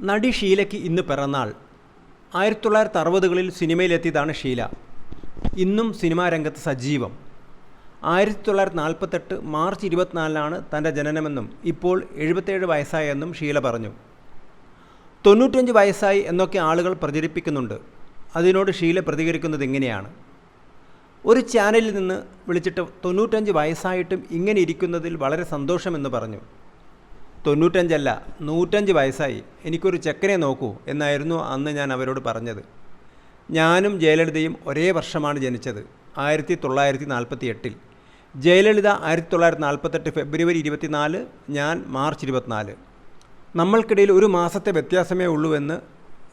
നടി ഷീലയ്ക്ക് ഇന്ന് പിറന്നാൾ. ആയിരത്തി തൊള്ളായിരത്തി അറുപതുകളിൽ സിനിമയിലെത്തിയതാണ് ഷീല. ഇന്നും സിനിമാ രംഗത്ത് സജീവം. ആയിരത്തി തൊള്ളായിരത്തി നാൽപ്പത്തെട്ട് മാർച്ച് ഇരുപത്തിനാലിനാണ് തന്റെ ജനനമെന്നും ഇപ്പോൾ എഴുപത്തേഴ് വയസ്സായെന്നും ഷീല പറഞ്ഞു. തൊണ്ണൂറ്റഞ്ച് വയസ്സായി എന്നൊക്കെ ആളുകൾ പ്രചരിപ്പിക്കുന്നുണ്ട്. അതിനോട് ഷീല പ്രതികരിക്കുന്നത് ഇങ്ങനെയാണ്. ഒരു ചാനലിൽ നിന്ന് വിളിച്ചിട്ട് തൊണ്ണൂറ്റഞ്ച് വയസ്സായിട്ടും ഇങ്ങനെ ഇരിക്കുന്നതിൽ വളരെ സന്തോഷമെന്ന് പറഞ്ഞു. തൊണ്ണൂറ്റഞ്ചല്ല നൂറ്റഞ്ച് വയസ്സായി. എനിക്കൊരു ചെക്കനെ നോക്കൂ എന്നായിരുന്നു അന്ന് ഞാൻ അവരോട് പറഞ്ഞത്. ഞാനും ജയലളിതയും ഒരേ വർഷമാണ് ജനിച്ചത് ആയിരത്തി തൊള്ളായിരത്തി നാൽപ്പത്തി എട്ടിൽ ജയലളിത ആയിരത്തി തൊള്ളായിരത്തി നാൽപ്പത്തെട്ട് ഫെബ്രുവരി ഇരുപത്തിനാല് ഞാൻ മാർച്ച് ഇരുപത്തിനാല്. നമ്മൾക്കിടയിൽ ഒരു മാസത്തെ വ്യത്യാസമേ ഉള്ളൂ എന്ന്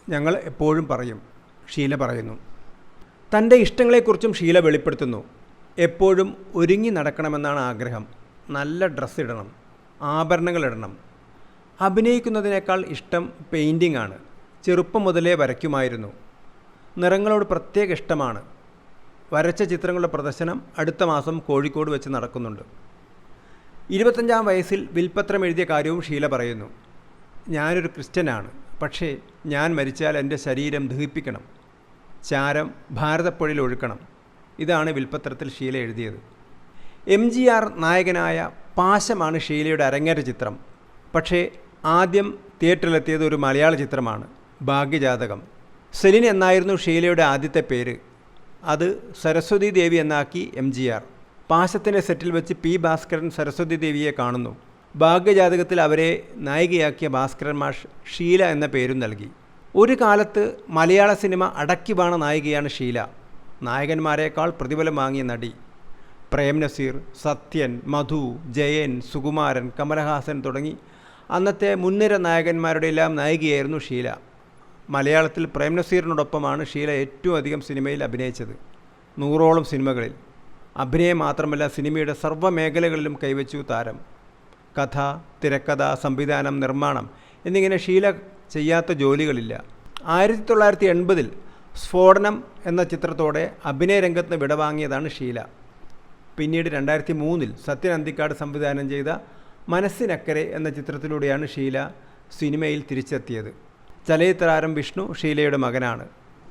ഞങ്ങൾ എപ്പോഴും പറയും ഷീല പറയുന്നു. തന്റെ ഇഷ്ടങ്ങളെക്കുറിച്ചും ഷീല വെളിപ്പെടുത്തുന്നു. എപ്പോഴും ഒരുങ്ങി നടക്കണമെന്നാണ് ആഗ്രഹം. നല്ല ഡ്രസ്സ് ഇടണം ആഭരണങ്ങൾ ഇടണം അഭിനയിക്കുന്നതിനേക്കാൾ ഇഷ്ടം പെയിന്റിംഗ് ആണ് ചെറുപ്പം മുതലേ വരയ്ക്കുമായിരുന്നു. നിറങ്ങളോട് പ്രത്യേക ഇഷ്ടമാണ്. വരച്ച ചിത്രങ്ങളുടെ പ്രദർശനം അടുത്ത മാസം കോഴിക്കോട് വെച്ച് നടക്കുന്നുണ്ട്. ഇരുപത്തഞ്ചാം വയസ്സിൽ വിൽപ്പത്രം എഴുതിയ കാര്യവും ഷീല പറയുന്നു. ഞാനൊരു ക്രിസ്ത്യനാണ്. പക്ഷേ ഞാൻ മരിച്ചാൽ എന്റെ ശരീരം ദഹിപ്പിക്കണം. ചാരം ഭാരതപ്പുഴയിൽ ഒഴുക്കണം. ഇതാണ് വിൽപ്പത്രത്തിൽ ഷീല എഴുതിയത്. എം ജി ആർ നായകനായ പാശമാണ് ഷീലയുടെ അരങ്ങേറ്റ ചിത്രം. പക്ഷേ ആദ്യം തിയേറ്ററിലെത്തിയത് ഒരു മലയാള ചിത്രമാണ് ഭാഗ്യജാതകം. സെലിൻ എന്നായിരുന്നു ഷീലയുടെ ആദ്യത്തെ പേര്. അത് സരസ്വതി ദേവി എന്നാക്കി എം ജി ആർ. പാശത്തിന്റെ സെറ്റിൽ വെച്ച് പി ഭാസ്കരൻ സരസ്വതി ദേവിയെ കാണുന്നു. ഭാഗ്യജാതകത്തിൽ അവരെ നായികയാക്കിയ ഭാസ്കരൻ മാഷ് ഷീല എന്ന പേരും നൽകി. ഒരു കാലത്ത് മലയാള സിനിമ അടക്കി വാണ നായികയാണ് ഷീല. നായകന്മാരെക്കാൾ പ്രതിഫലം വാങ്ങിയ നടി. പ്രേം നസീർ സത്യൻ മധു ജയൻ സുകുമാരൻ കമലഹാസൻ തുടങ്ങി അന്നത്തെ മുൻനിര നായകന്മാരുടെ എല്ലാം നായികയായിരുന്നു ഷീല. മലയാളത്തിൽ പ്രേം നസീറിനോടൊപ്പമാണ് ഷീല ഏറ്റവും അധികം സിനിമയിൽ അഭിനയിച്ചത് നൂറോളം സിനിമകളിൽ. അഭിനയം മാത്രമല്ല സിനിമയുടെ സർവ മേഖലകളിലും കൈവച്ചു താരം. കഥ തിരക്കഥ സംവിധാനം നിർമ്മാണം എന്നിങ്ങനെ ഷീല ചെയ്യാത്ത ജോലികളില്ല. ആയിരത്തി തൊള്ളായിരത്തി എൺപതിൽ സ്ഫോടനം എന്ന ചിത്രത്തോടെ അഭിനയ രംഗത്ത് വിടവാങ്ങിയതാണ് ഷീല. പിന്നീട് രണ്ടായിരത്തി മൂന്നിൽ സത്യൻ അന്തിക്കാട് സംവിധാനം ചെയ്ത മനസ്സിനക്കരെ എന്ന ചിത്രത്തിലൂടെയാണ് ഷീല സിനിമയിൽ തിരിച്ചെത്തിയത്. ചലച്ചിത്രാരം വിഷ്ണു ഷീലയുടെ മകനാണ്.